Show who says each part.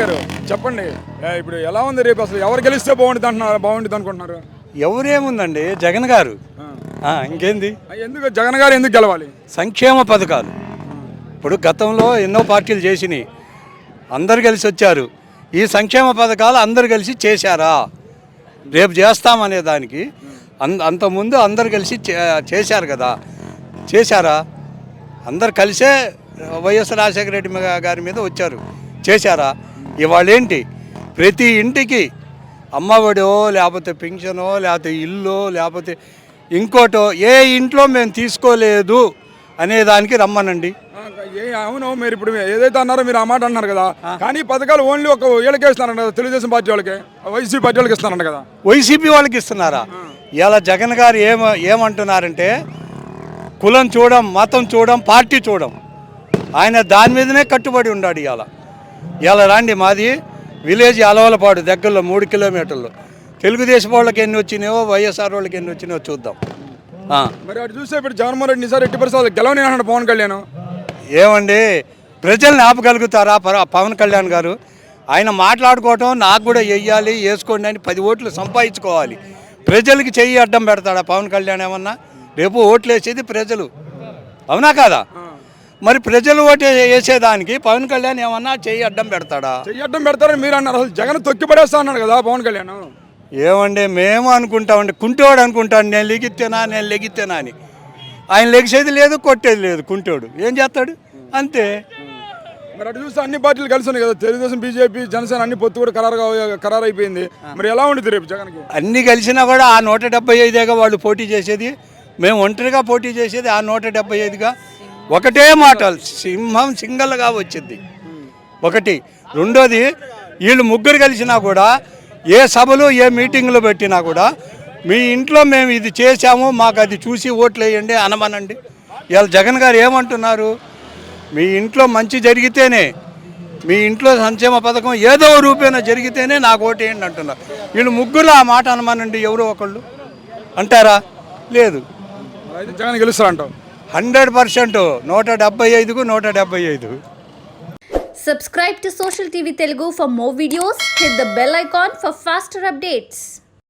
Speaker 1: గారు చెప్పండి. ఇప్పుడు ఎలా ఉంది రేపు అసలు? ఎవరు గెలిస్తే బాగుంటుంది అంటున్నారు బాగుంటుంది అనుకుంటున్నారు?
Speaker 2: ఎవరేముందండి? జగన్ గారు. ఇంకేంది?
Speaker 1: ఎందుకు? జగన్ గారు ఎందుకు గెలవాలి?
Speaker 2: సంక్షేమ పథకాలు. ఇప్పుడు గతంలో ఎన్నో పార్టీలు చేసినాయి. అందరు కలిసి వచ్చారు. ఈ సంక్షేమ పథకాలు అందరు కలిసి చేశారా? రేపు చేస్తామనే దానికి అంత అంతకుముందు అందరు కలిసి చేశారు కదా. చేశారా? అందరు కలిసే వైఎస్ రాజశేఖర రెడ్డి గారి మీద వచ్చారు. చేశారా? ఇవాళ ఏంటి ప్రతి ఇంటికి అమ్మఒడో లేకపోతే పింఛనో లేకపోతే ఇల్లు లేకపోతే ఇంకోటో ఏ ఇంట్లో మేము తీసుకోలేదు అనే దానికి రమ్మనండి
Speaker 1: అవును మీరు ఇప్పుడు ఏదైతే అన్నారో మీరు ఆ మాట అన్నారు కదా. కానీ పథకాలు ఓన్లీ ఒక వీళ్ళకే ఇస్తున్నారంట కదా, తెలుగుదేశం పార్టీ వాళ్ళకి వైసీపీ పార్టీ వాళ్ళకి ఇస్తున్నారంట కదా.
Speaker 2: వైసీపీ వాళ్ళకి ఇస్తున్నారా? ఇలా జగన్ గారు ఏమ ఏమంటున్నారంటే కులం చూడం మతం చూడం పార్టీ చూడం. ఆయన దాని మీదనే కట్టుబడి ఉన్నాడు ఇవాళ. ఇవాళ రాండి మాది విలేజ్ అలవలపాడు దగ్గరలో మూడు కిలోమీటర్లు. తెలుగుదేశం వాళ్ళకి ఎన్ని వచ్చినాయో వైఎస్ఆర్ వాళ్ళకి ఎన్ని వచ్చినాయో చూద్దాం.
Speaker 1: మరి అటు చూస్తే ఇప్పుడు జగన్మోహన్ రెడ్డి నిసారి ఎట్టి పరిస్థితులు గెలవని అన్నాడు పవన్ కళ్యాణ్.
Speaker 2: ఏమండి ప్రజల్ని ఆపగలుగుతారా? పవన్ కళ్యాణ్ గారు. ఆయన మాట్లాడుకోవటం నాకు కూడా వెయ్యాలి వేసుకోండి అని పది ఓట్లు సంపాదించుకోవాలి. ప్రజలకి చెయ్యి అడ్డం పెడతాడా పవన్ కళ్యాణ్ ఏమన్నా? రేపు ఓట్లు వేసేది ప్రజలు. అవునా కాదా? మరి ప్రజలు ఓటు వేసేదానికి పవన్ కళ్యాణ్ ఏమన్నా చెయ్యి అడ్డం పెడతాడా?
Speaker 1: చెయ్యడ్డం పెడతారని మీరు అన్నారు. అసలు జగన్ తొక్కి పడేస్తా అన్నాడు కదా పవన్ కళ్యాణ్.
Speaker 2: ఏమండి మేము అనుకుంటామండి కుంటోడు అనుకుంటాడు నేను లెగిత్తేనా నేను లెగిత్తేనా అని. ఆయన లెగిసేది లేదు కొట్టేది లేదు కుంటోడు. ఏం చేస్తాడు? అంతే.
Speaker 1: మరి అటు చూస్తే అన్ని పార్టీలు కలిసి ఉన్నాయి కదా. తెలుగుదేశం బీజేపీ జనసేన అన్ని పొత్తు కూడా ఖరారు ఖరారు అయిపోయింది మరి ఎలా ఉంటుంది రేపు జగన్కి?
Speaker 2: అన్ని కలిసినా కూడా ఆ నూట డెబ్బై ఐదేగా వాళ్ళు పోటీ చేసేది. మేము ఒంటరిగా పోటీ చేసేది ఆ నూట డెబ్బై ఐదుగా. ఒకటే మాట సింహం సింగల్గా వచ్చింది. ఒకటి. రెండోది వీళ్ళు ముగ్గురు కలిసినా కూడా ఏ సభలు ఏ మీటింగ్లు పెట్టినా కూడా మీ ఇంట్లో మేము ఇది చేశాము మాకు అది చూసి ఓట్లు వేయండి అనమనండి. ఇవాళ జగన్ గారు ఏమంటున్నారు? మీ ఇంట్లో మంచి జరిగితేనే మీ ఇంట్లో సంక్షేమ పథకం ఏదో రూపేణ జరిగితేనే నాకు ఓటేయండి అంటున్నారు. వీళ్ళు ముగ్గురు ఆ మాట అనమానండి ఎవరో ఒకళ్ళు. అంటారా? లేదు.
Speaker 1: జగన్ గెలుస్తారంటావు.
Speaker 2: హండ్రెడ్ పర్సెంట్ నూట డెబ్బై ఐదుకు నూట డెబ్బై ఐదు.
Speaker 3: Subscribe to social TV Telugu for more videos hit the bell icon for faster updates